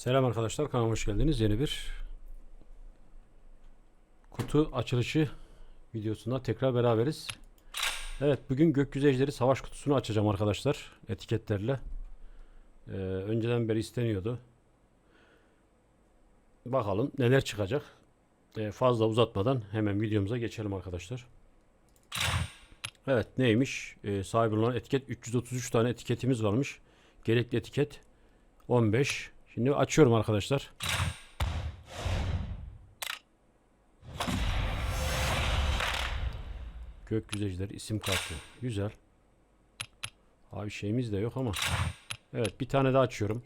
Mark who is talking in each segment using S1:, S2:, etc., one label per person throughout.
S1: Selam arkadaşlar kanalıma hoş geldiniz. Yeni bir kutu açılışı videosunda tekrar beraberiz. Evet bugün gökyüzü ejderi savaş kutusunu açacağım arkadaşlar etiketlerle. Ee, önceden beri isteniyordu. Bakalım neler çıkacak. Ee, fazla uzatmadan hemen videomuza geçelim arkadaşlar. Evet neymiş? Ee, sahibi olan etiket 333 tane etiketimiz varmış. Gerekli etiket 15. Şimdi açıyorum arkadaşlar. Gökyüzü ejderi isim kartı. Güzel. Abi şeyimiz de yok ama. Evet bir tane daha açıyorum.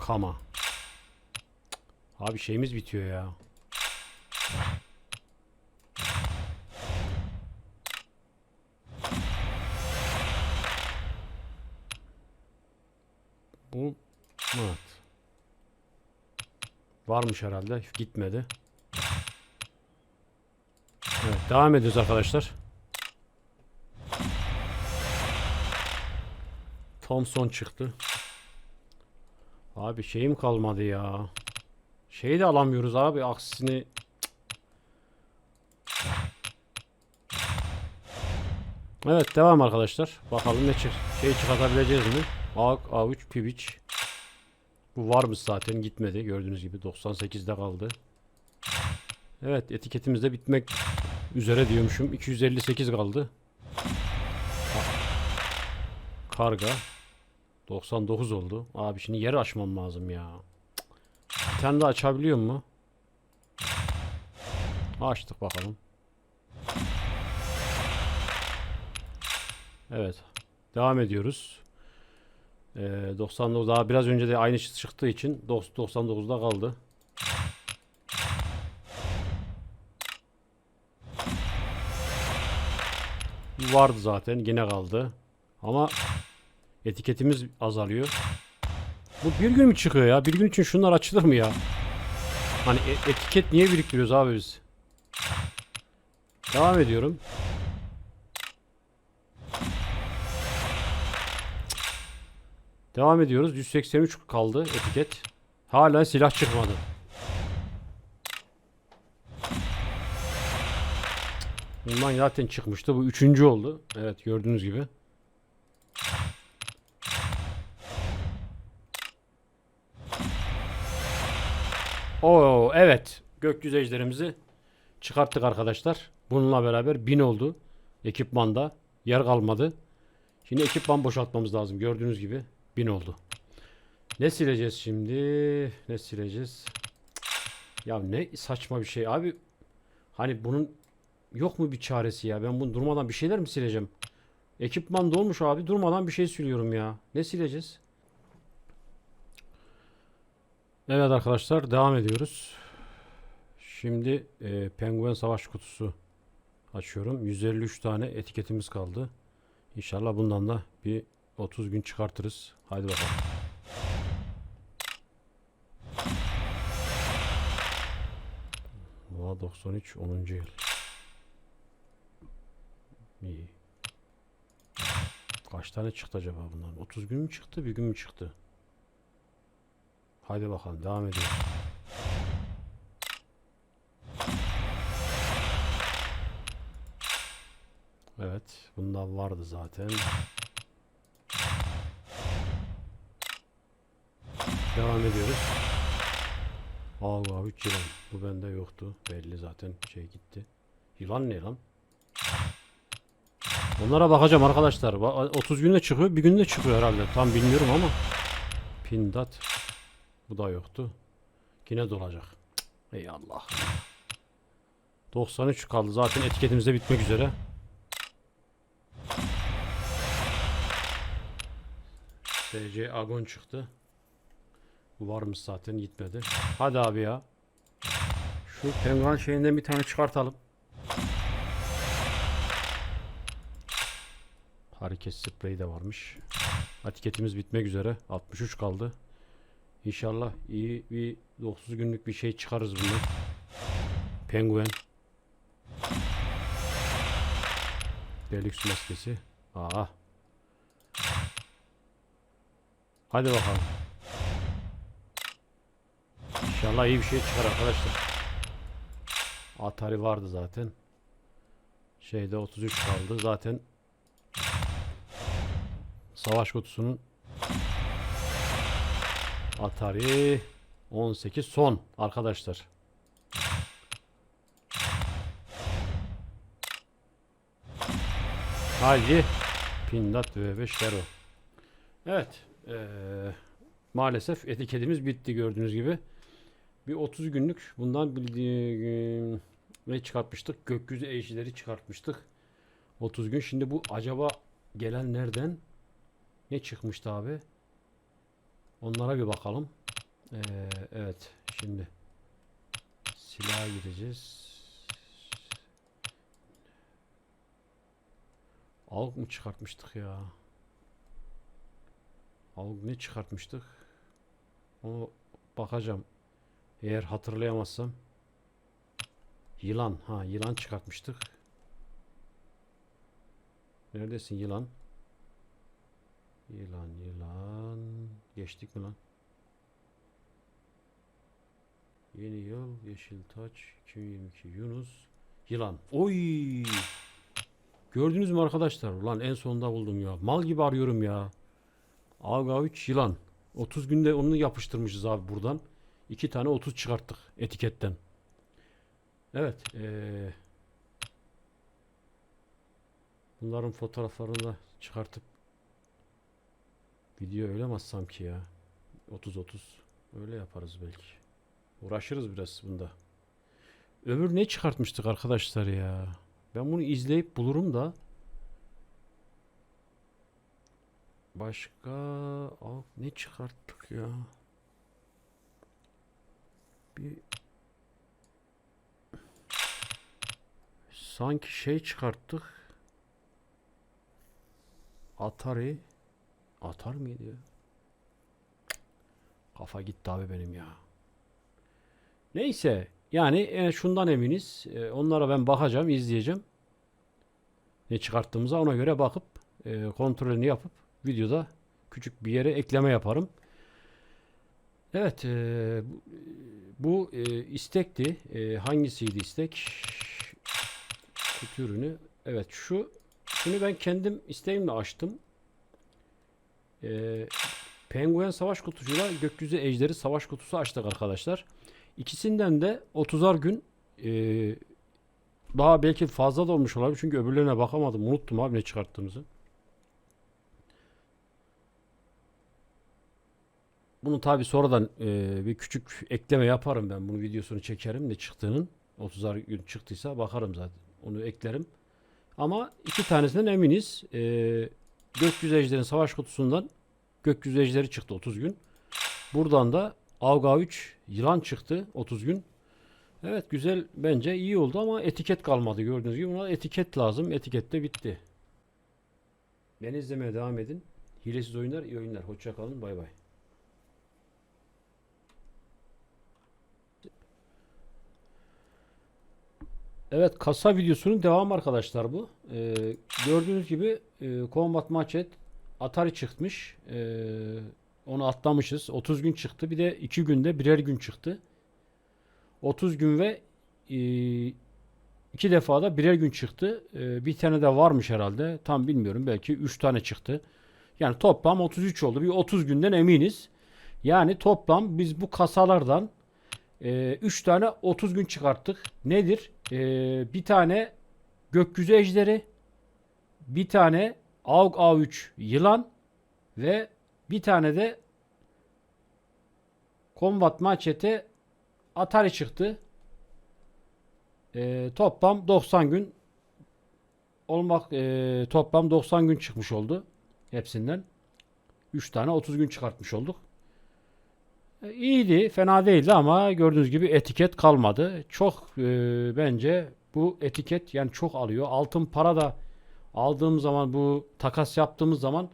S1: Kama. Abi şeyimiz bitiyor ya. Bu. Varmış herhalde. Gitmedi. Evet, devam ediyoruz arkadaşlar. Thompson çıktı. Abi şeyim kalmadı ya. Şeyi de alamıyoruz abi aksini. Evet devam arkadaşlar. Bakalım ne çık şey çıkartabileceğiz mi? A, A3 Pivic. Bu varmış zaten gitmedi. Gördüğünüz gibi 98'de kaldı. Evet etiketimiz de bitmek üzere diyormuşum. 258 kaldı. Karga. 99 oldu. Abi şimdi yer açmam lazım ya. Bir tane açabiliyor mu? Açtık bakalım. Evet. Devam ediyoruz. Ee, 99 daha biraz önce de aynı çıktığı için 99'da kaldı. Vardı zaten yine kaldı. Ama etiketimiz azalıyor. Bu bir gün mü çıkıyor ya? Bir gün için şunlar açılır mı ya? Hani e- etiket niye biriktiriyoruz abi biz? Devam ediyorum. Devam ediyoruz. 183 kaldı etiket. Hala silah çıkmadı. Bundan zaten çıkmıştı. Bu üçüncü oldu. Evet gördüğünüz gibi. Oo evet. Gökyüzü ejderimizi çıkarttık arkadaşlar. Bununla beraber 1000 oldu. Ekipmanda. Yer kalmadı. Şimdi ekipman boşaltmamız lazım. Gördüğünüz gibi 1000 oldu. Ne sileceğiz şimdi? Ne sileceğiz? Ya ne saçma bir şey abi. Hani bunun yok mu bir çaresi ya? Ben bunu durmadan bir şeyler mi sileceğim? Ekipman dolmuş abi. Durmadan bir şey siliyorum ya. Ne sileceğiz? Evet arkadaşlar devam ediyoruz. Şimdi e, penguen savaş kutusu açıyorum. 153 tane etiketimiz kaldı. İnşallah bundan da bir 30 gün çıkartırız. Haydi bakalım. Valla 93 10. yıl. İyi. Kaç tane çıktı acaba bundan? 30 gün mü çıktı, bir gün mü çıktı? Haydi bakalım devam ediyoruz. Evet, bundan vardı zaten. Devam ediyoruz. Allah 3 yılan. Bu bende yoktu. Belli zaten şey gitti. Yılan ne lan? Onlara bakacağım arkadaşlar. Ba- 30 günde çıkıyor, bir günde çıkıyor herhalde. Tam bilmiyorum ama. Pindat. Bu da yoktu. Yine dolacak. Ey Allah. 93 kaldı. Zaten etiketimiz de bitmek üzere. SC Agon çıktı. Varmış zaten gitmedi. Hadi abi ya. Şu penguen şeyinden bir tane çıkartalım. Hareket spreyi de varmış. Etiketimiz bitmek üzere. 63 kaldı. İnşallah iyi bir 9 günlük bir şey çıkarız bundan. Penguen. Deluxe maskesi. Aa. Hadi bakalım. İnşallah iyi bir şey çıkar arkadaşlar. Atari vardı zaten. Şeyde 33 kaldı. Zaten savaş kutusunun Atari 18 son arkadaşlar. Haydi Pindat V5 Vero. Evet. eee, maalesef etiketimiz bitti gördüğünüz gibi. Bir 30 günlük bundan bildiğim ne çıkartmıştık? Gökyüzü eşileri çıkartmıştık. 30 gün. Şimdi bu acaba gelen nereden? Ne çıkmıştı abi? Onlara bir bakalım. Eee, evet. Şimdi silaha gireceğiz. Alg mı çıkartmıştık ya? Alg ne çıkartmıştık? Onu bakacağım. Eğer hatırlayamazsam. Yılan. Ha yılan çıkartmıştık. Neredesin yılan? Yılan yılan. Geçtik mi lan? Yeni yıl Yeşil Taç 2022 Yunus Yılan. Oy! Gördünüz mü arkadaşlar? Ulan en sonunda buldum ya. Mal gibi arıyorum ya. Aga 3 yılan. 30 günde onu yapıştırmışız abi buradan. 2 tane 30 çıkarttık etiketten. Evet. eee, bunların fotoğraflarını da çıkartıp video öyle ki ya? 30-30. Öyle yaparız belki. Uğraşırız biraz bunda. Öbür ne çıkartmıştık arkadaşlar ya? Ben bunu izleyip bulurum da. Başka Aa, ne çıkarttık ya? Bir sanki şey çıkarttık. Atari Atar mıydı ya? Kafa gitti abi benim ya. Neyse yani e, şundan eminiz. E, onlara ben bakacağım, izleyeceğim. Ne çıkarttığımıza ona göre bakıp e, kontrolünü yapıp videoda küçük bir yere ekleme yaparım. Evet, e, bu, e, istekti. E, hangisiydi istek? Kutu ürünü. Evet, şu şunu ben kendim isteğimle açtım. E, Penguen savaş kutusuyla gökyüzü ejderi savaş kutusu açtık arkadaşlar. İkisinden de 30'ar gün e, daha belki fazla da olmuş olabilir. Çünkü öbürlerine bakamadım. Unuttum abi ne çıkarttığımızı. Bunu tabi sonradan e, bir küçük ekleme yaparım ben. Bunu videosunu çekerim ne çıktığının. 30'ar gün çıktıysa bakarım zaten. Onu eklerim. Ama iki tanesinden eminiz. E, gökyüzü ejderin savaş kutusundan gökyüzü ejderi çıktı 30 gün. Buradan da Avga 3 yılan çıktı 30 gün. Evet güzel bence iyi oldu ama etiket kalmadı gördüğünüz gibi. Buna etiket lazım. Etiket de bitti. Beni izlemeye devam edin. Hilesiz oyunlar iyi oyunlar. Hoşça kalın. Bay bay. Evet kasa videosunun devamı arkadaşlar bu. Ee, gördüğünüz gibi e, Combat Matchet Atari çıkmış. Ee, onu atlamışız. 30 gün çıktı. Bir de 2 günde birer gün çıktı. 30 gün ve e, iki defa da birer gün çıktı. E, bir tane de varmış herhalde. Tam bilmiyorum. Belki 3 tane çıktı. Yani toplam 33 oldu. Bir 30 günden eminiz. Yani toplam biz bu kasalardan 3 tane 30 gün çıkarttık. Nedir? E, bir tane gökyüzü ejderi, bir tane AUG A3 yılan ve bir tane de Combat Machete Atari çıktı. Ee, toplam 90 gün olmak e, toplam 90 gün çıkmış oldu hepsinden. 3 tane 30 gün çıkartmış olduk. E, iyiydi, fena değildi ama gördüğünüz gibi etiket kalmadı. Çok e, bence bu etiket yani çok alıyor. Altın para da aldığım zaman bu takas yaptığımız zaman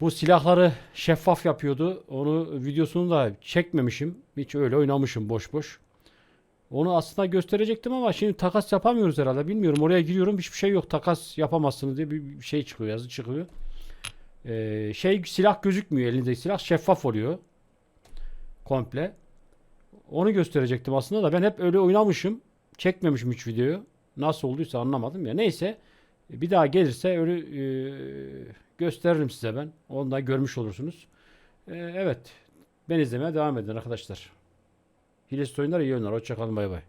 S1: bu silahları şeffaf yapıyordu. Onu videosunu da çekmemişim. Hiç öyle oynamışım boş boş. Onu aslında gösterecektim ama şimdi takas yapamıyoruz herhalde. Bilmiyorum. Oraya giriyorum hiçbir şey yok. Takas yapamazsınız diye bir bir şey çıkıyor. Yazı çıkıyor. Ee, şey silah gözükmüyor elindeki silah şeffaf oluyor. Komple. Onu gösterecektim aslında da ben hep öyle oynamışım. Çekmemişim hiç videoyu. Nasıl olduysa anlamadım ya. Neyse. Bir daha gelirse öyle e, gösteririm size ben. Onu da görmüş olursunuz. E, evet. Ben izlemeye devam edin arkadaşlar. Hilesiz oyunlar iyi oyunlar. Hoşçakalın bay bay.